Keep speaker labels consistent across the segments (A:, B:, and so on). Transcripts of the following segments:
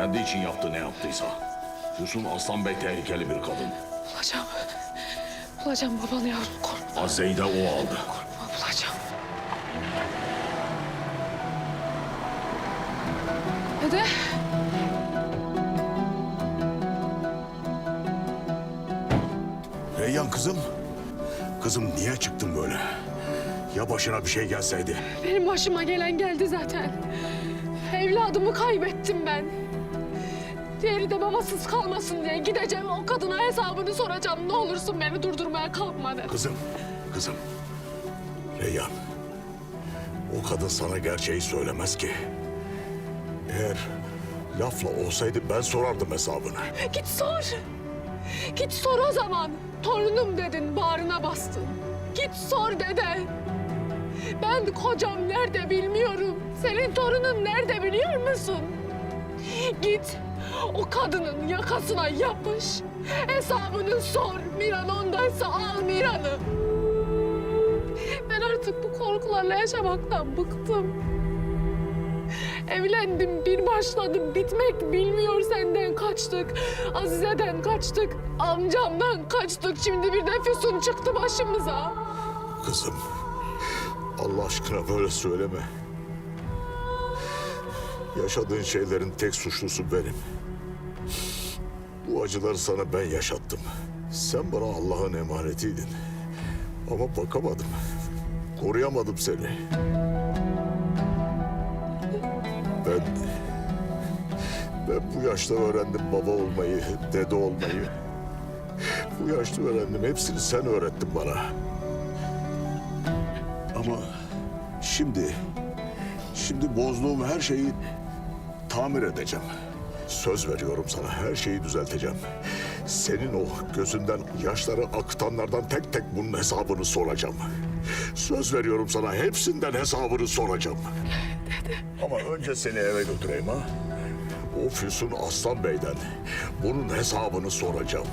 A: Kendi için yaptı ne yaptıysa. Füsun Aslan Bey tehlikeli bir kadın.
B: Bulacağım. Bulacağım babanı yavrum. Korkma,
A: Azeyi de o aldı.
B: bulacağım. Dede.
C: Reyyan kızım. Kızım niye çıktın böyle? Ya başına bir şey gelseydi?
B: Benim başıma gelen geldi zaten. Evladımı kaybettim ben. Diğeri de babasız kalmasın diye gideceğim o kadına hesabını soracağım. Ne olursun beni durdurmaya kalkma dedi.
C: Kızım, kızım. Reyyan. O kadın sana gerçeği söylemez ki. Eğer lafla olsaydı ben sorardım hesabını.
B: Git sor. Git sor o zaman. Torunum dedin, bağrına bastın. Git sor dede. Ben kocam nerede bilmiyorum. Senin torunun nerede biliyor musun? Git o kadının yakasına yapış. Hesabını sor. Miran ondaysa al Miran'ı. Ben artık bu korkularla yaşamaktan bıktım. Evlendim, bir başladım. Bitmek bilmiyor senden kaçtık. Azize'den kaçtık. Amcamdan kaçtık. Şimdi bir de Füsun çıktı başımıza.
C: Kızım, Allah aşkına böyle söyleme. Yaşadığın şeylerin tek suçlusu benim. Bu acıları sana ben yaşattım. Sen bana Allah'ın emanetiydin. Ama bakamadım. Koruyamadım seni. Ben... Ben bu yaşta öğrendim baba olmayı, dede olmayı. Bu yaşta öğrendim. Hepsini sen öğrettin bana. Ama şimdi, şimdi bozduğum her şeyi tamir edeceğim. Söz veriyorum sana her şeyi düzelteceğim. Senin o gözünden yaşları akıtanlardan tek tek bunun hesabını soracağım. Söz veriyorum sana hepsinden hesabını soracağım. Ama önce seni eve götüreyim ha. O Füsun Aslan Bey'den bunun hesabını soracağım.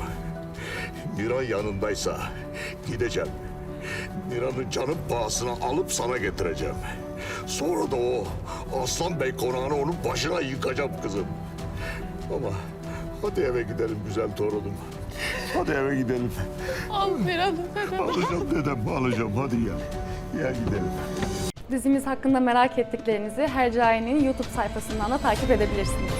C: Miran yanındaysa gideceğim. Miran'ı canın pahasına alıp sana getireceğim. Sonra da o Aslan Bey konağını onun başına yıkacağım kızım. Ama hadi eve gidelim güzel torunum. Hadi eve gidelim.
B: Al Miran'ı dede.
C: Alacağım dedem alacağım hadi ya. Gel gidelim.
D: Dizimiz hakkında merak ettiklerinizi Hercai'nin YouTube sayfasından da takip edebilirsiniz.